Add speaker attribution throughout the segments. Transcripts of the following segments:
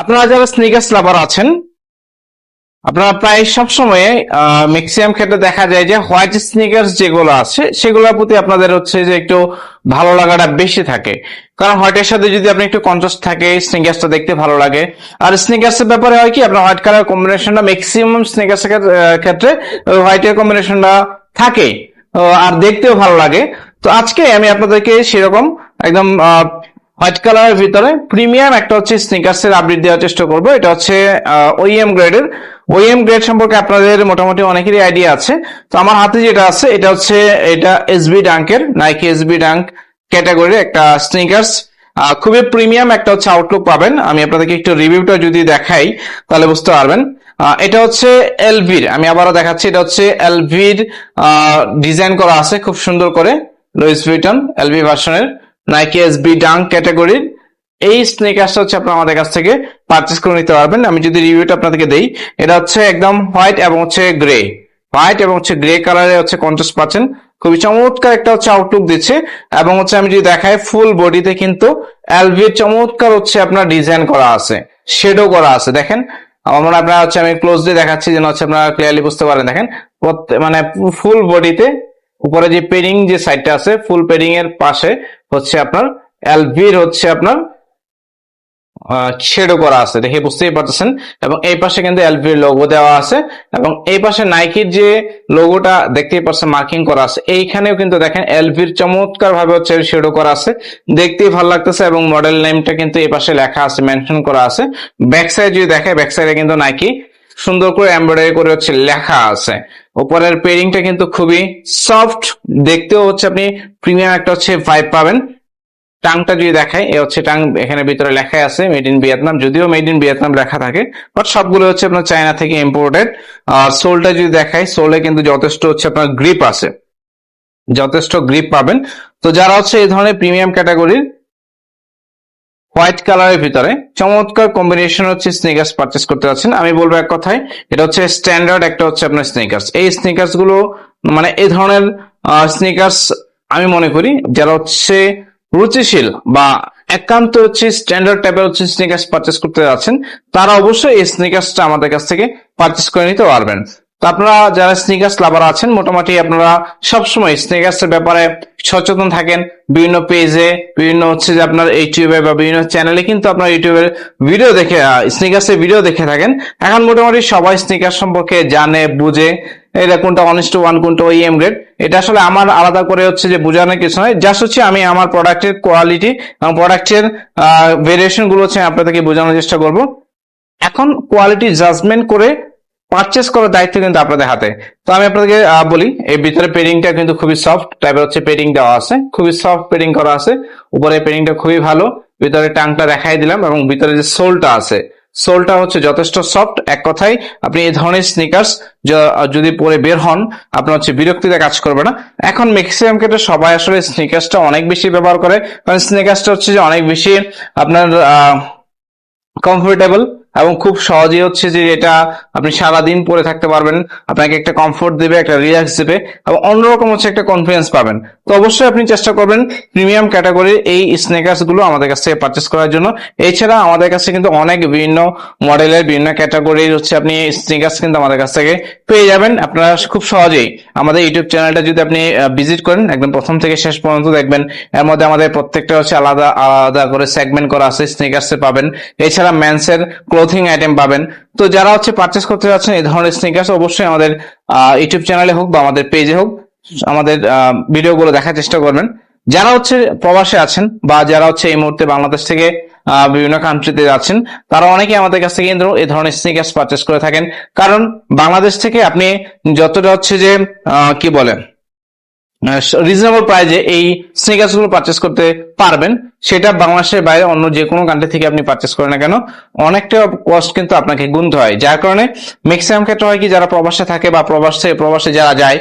Speaker 1: আপনারা যারা স্নিকার্স লাভার আছেন, আপনারা প্রায় সব সময় ম্যাক্সিমাম ক্ষেত্রে দেখা যায় যে হোয়াইট স্নিকার্স যেগুলো আছে, সেগুলোর প্রতি আপনাদের হচ্ছে যে একটু ভালো লাগাটা বেশি থাকে। কারণ হোয়াইটের সাথে যদি আপনি একটু কন্ট্রাস্ট থাকে স্নিকার্সটা দেখতে ভালো লাগে। আর স্নিকার্সের ব্যাপারে হয় কি, আপনার হোয়াইট কালার কম্বিনেশনটা ম্যাক্সিমাম স্নিকার্স ক্ষেত্রে হোয়াইটের কম্বিনেশনটা থাকে। আর দেখতেও ভালো লাগে। তো আজকে আমি আপনাদেরকে সেরকম একদম হোয়াইট কালারের ভিতরে প্রিমিয়াম একটা হচ্ছে স্নিকার্স এর আপডেট দেওয়ার চেষ্টা করব। এটা হচ্ছে ওইএম গ্রেডের ওইএম গ্রেড সম্পর্কে আপনাদের মোটামুটি অনেকেরই আইডিয়া আছে। তো আমার হাতে যেটা আছে, এটা হচ্ছে, এটা এসবি ডাঙ্কের নাইকি এসবি ডাঙ্ক ক্যাটাগরির একটা স্নিকার্স খুবই প্রিমিয়াম একটা হচ্ছে আউটলুক পাবেন। আমি আপনাদেরকে একটু রিভিউটা যদি দেখাই, তাহলে বুঝতে পারবেন। এটা হচ্ছে এলভির আমি আবারও দেখাচ্ছি, এটা হচ্ছে এলভির ডিজাইন করা আছে খুব সুন্দর করে। লুইস ভিটন এলভি ভার্সনের নাইকি এস বি ডাঙ্ক ক্যাটাগরির এই স্নেকার্সটা হচ্ছে আপনারা আমাদের কাছ থেকে পারচেস করে নিতে পারবেন। আমি যদি রিভিউটা আপনাদেরকে দেই, এটা হচ্ছে একদম হোয়াইট এবং হচ্ছে গ্রে হোয়াইট এবং হচ্ছে গ্রে কালারে হচ্ছে কন্ট্রাস্ট পাচ্ছেন। খুবই চমৎকার একটা হচ্ছে আউটলুক দিচ্ছে এবং হচ্ছে আমি যদি দেখাই ফুল বডিতে কিন্তু এলভির চমৎকার হচ্ছে আপনার ডিজাইন করা আছে শেডও করা আছে। দেখেন, আমার আপনারা হচ্ছে আমি ক্লোজলি দেখাচ্ছি যেন হচ্ছে আপনারা ক্লিয়ারলি বুঝতে পারেন। দেখেন মানে ফুল বডিতে উপরে যে পেডিং যে সাইডটা আছে ফুল পেডিং এর পাশে হচ্ছে আপনার এলভির হচ্ছে আপনার শেডও করা আছে। দেখে বুঝতেই পারতেছেন? এবং এই পাশে কিন্তু এলভির লোগো দেওয়া আছে। এবং এই পাশে নাইকির যে লোগোটা দেখতেই পাচ্ছেন মার্কিং করা আছে। এইখানেও কিন্তু দেখেন এলভির চমৎকার ভাবে হচ্ছে শেডও করা আছে। দেখতেই ভালো লাগতেছে এবং মডেল নেমটা কিন্তু এই পাশে লেখা আছে মেনশন করা আছে। ব্যাক সাইড যদি দেখে ব্যাক সাইডে কিন্তু নাইকি সুন্দর করে এমব্রয়ডারি করে হচ্ছে লেখা আছে। উপরের পেরিংটা কিন্তু খুবই সফট দেখতেও হচ্ছে আপনি প্রিমিয়াম একটা হচ্ছে ভাইব পাবেন। টাংটা যদি দেখায় এ হচ্ছে টাং এখানে ভিতরে লেখাই আছে মেড ইন ভিয়েতনাম। যদিও মেড ইন ভিয়েতনাম লেখা থাকে বাট সবগুলো হচ্ছে আপনার চায়না থেকে ইম্পোর্টেড আর সোলটা যদি দেখায় সোলে কিন্তু যথেষ্ট হচ্ছে আপনার গ্রিপ আছে। যথেষ্ট গ্রিপ পাবেন। তো যারা হচ্ছে এই ধরনের প্রিমিয়াম ক্যাটাগরির হোয়াইট কালারের ভিতরে চমৎকার কম্বিনেশন হচ্ছে স্নিকার্স পারচেস করতে যাচ্ছেন। আমি বলব এক কথায়, এটা হচ্ছে স্ট্যান্ডার্ড একটা হচ্ছে আপনার স্নিকার্স এই স্নিকার্সগুলো মানে এই ধরনের স্নিকার্স আমি মনে করি যারা হচ্ছে রুচিশীল বা একান্ত হচ্ছে স্ট্যান্ডার্ড টাইপের হচ্ছে স্নিকার্স পারচেস করতে যাচ্ছেন, তারা অবশ্যই এই স্নিকার্সটা আমাদের কাছ থেকে পারচেস করে নিতে পারবেন। তো আপনারা যারা স্নিকার্স লাভার আছেন, মোটামুটি আপনারা সবসময় স্নিকার্স এর ব্যাপারে সচেতন থাকেন। বিভিন্ন পেজে বিভিন্ন হচ্ছে যে আপনার ইউটিউবে বা বিভিন্ন চ্যানেলে কিন্তু আপনার ইউটিউবের ভিডিও দেখে স্নিকার্স এর ভিডিও দেখে থাকেন। এখন মোটামুটি সবাই স্নিকার সম্পর্কে জানে, বুঝে। এটা কোনটা অনেস্ট ওয়ান কোনটা ওই এম গ্রেড এটা আসলে আমার আলাদা করে হচ্ছে যে বোঝানোর কিছু নয় জাস্ট হচ্ছে আমি আমার প্রোডাক্টের কোয়ালিটি এবং প্রোডাক্টের ভেরিয়েশনগুলো হচ্ছে আপনাদেরকে বোঝানোর চেষ্টা করব। এখন কোয়ালিটি জাজমেন্ট করে পারচেস করার দায়িত্ব কিন্তু আপনাদের হাতে। তো আমি আপনাদেরকে বলি, এই ভিতরে পেডিংটা কিন্তু খুবই সফট টাইপের হচ্ছে পেডিং দেওয়া আছে। খুবই সফট পেডিং করা আছে। উপরে পেডিংটা খুবই ভালো। ভিতরে টাংটা দেখাই দিলাম এবং ভিতরে যে সোলটা আছে, সোলটা হচ্ছে যথেষ্ট সফট এক কথায়, আপনি এই ধরনের স্নিকার্স যদি পরে বের হন, আপনার হচ্ছে বিরক্তিতে কাজ করবে না। এখন ম্যাক্সিমাম ক্ষেত্রে সবাই আসলে স্নিকার্সটা অনেক বেশি ব্যবহার করে। কারণ স্নিকার্সটা হচ্ছে যে অনেক বেশি আপনার কমফোর্টেবল এবং খুব সহজেই হচ্ছে যে এটা আপনি সারাদিন পরে থাকতে পারবেন। আপনাকে একটা কমফোর্ট দেবে, একটা রিল্যাক্স দেবে এবং অন্যরকম হচ্ছে একটা কনফিডেন্স পাবেন। তো অবশ্যই আপনি চেষ্টা করবেন প্রিমিয়াম ক্যাটাগরির এই স্নেকার্সগুলো আমাদের কাছ থেকে পারচেস করার জন্য। এছাড়া আমাদের কাছে কিন্তু অনেক বিভিন্ন মডেলের বিভিন্ন ক্যাটাগরির হচ্ছে আপনি স্নেকার্স কিন্তু আমাদের কাছ থেকে পেয়ে যাবেন। আপনারা খুব সহজেই আমাদের ইউটিউব চ্যানেলটা যদি আপনি ভিজিট করেন, একদম প্রথম থেকে শেষ পর্যন্ত দেখবেন। এর মধ্যে আমাদের প্রত্যেকটা হচ্ছে আলাদা আলাদা করে সেগমেন্ট করা আছে স্নিকার্স পাবেন। এছাড়া মেন্সের ক্লোথিং আইটেম পাবেন। তো যারা হচ্ছে পারচেস করতে যাচ্ছেন এই ধরনের স্নিকার্স অবশ্যই আমাদের ইউটিউব চ্যানেলে হোক বা আমাদের পেজে হোক, আমাদের ভিডিওগুলো দেখার চেষ্টা করবেন। যারা হচ্ছে প্রবাসে আছেন বা যারা হচ্ছে এই মুহূর্তে বাংলাদেশ থেকে বিভিন্ন কান্ট্রিতে যাচ্ছেন, তারা অনেকে আমাদের কাছ থেকে কিন্তু এই ধরনের স্নিকার্স পারচেস করে থাকেন। কারণ বাংলাদেশ থেকে আপনি যতটা হচ্ছে যে কি বলে? রিজনেবল প্রাইজে এই স্নিকার্সগুলো পারচেস করতে পারবেন। সেটা বাংলাদেশের বাইরে অন্য যে কোনো কান্ট্রি থেকে আপনি পারচেস করেন না কেন, অনেকটা কস্ট কিন্তু আপনাকে গুনতে হয়। যার কারণে ম্যাক্সিমাম ক্ষেত্রে হয় কি, যারা প্রবাসে থাকে বা প্রবাসে প্রবাসে যারা যায়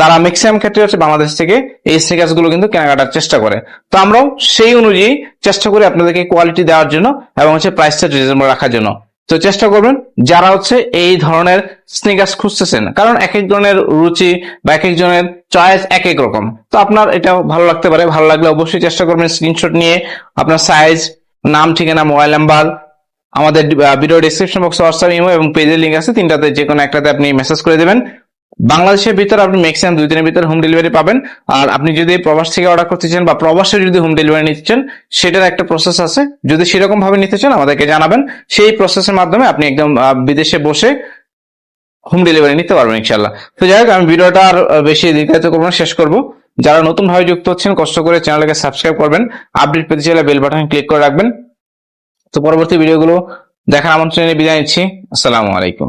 Speaker 1: তারা ম্যাক্সিমাম ক্ষেত্রে হচ্ছে বাংলাদেশ থেকে এই স্নিকার্সগুলো কিন্তু কেনাকাটার চেষ্টা করে। তো আমরাও সেই অনুযায়ী চেষ্টা করি আপনাদেরকে কোয়ালিটি দেওয়ার জন্য এবং হচ্ছে প্রাইসটা রিজনেবল রাখার জন্য। তো চেষ্টা করবেন যারা হচ্ছে এই ধরনের স্নিকার্স খুঁজতেছেন। কারণ এক একজনের রুচি বা এক একজনের চয়েস এক এক রকম। তো আপনার এটা ভালো লাগতে পারে। ভালো লাগলে অবশ্যই চেষ্টা করবেন স্ক্রিনশট নিয়ে আপনার সাইজ নাম, ঠিকানা মোবাইল নাম্বার আমাদের ভিডিও ডিসক্রিপশন বক্সে হোয়াটসঅ্যাপ ইমো এবং পেজের লিঙ্ক আছে। তিনটাতে যে কোনো একটাতে আপনি মেসেজ করে দেবেন। বাংলাদেশের ভিতর আপনি ম্যাক্সিমাম দুই দিনের ভিতরে হোম ডেলিভারি পাবেন। আর আপনি যদি প্রবাস থেকে অর্ডার করতে চান বা প্রবাসে যদি হোম ডেলিভারি নিতে চান, সেটার একটা প্রসেস আছে। যদি সেরকম ভাবে নিতে চান, আমাদেরকে জানাবেন। সেই প্রসেসের মাধ্যমে আপনি একদম বিদেশে বসে হোম ডেলিভারি নিতে পারবেন ইনশাল্লাহ তো যাই হোক, আমি ভিডিওটা আর বেশি দীর্ঘায়িত করব না, শেষ করব। যারা নতুন ভাবে যুক্ত হচ্ছেন, কষ্ট করে চ্যানেলকে সাবস্ক্রাইব করবেন। আপডেট পেতে চাইলে বেল বাটন ক্লিক করে রাখবেন। তো পরবর্তী ভিডিওগুলো দেখার আমন্ত্রণে বিদায় নিচ্ছি। আসসালামু আলাইকুম।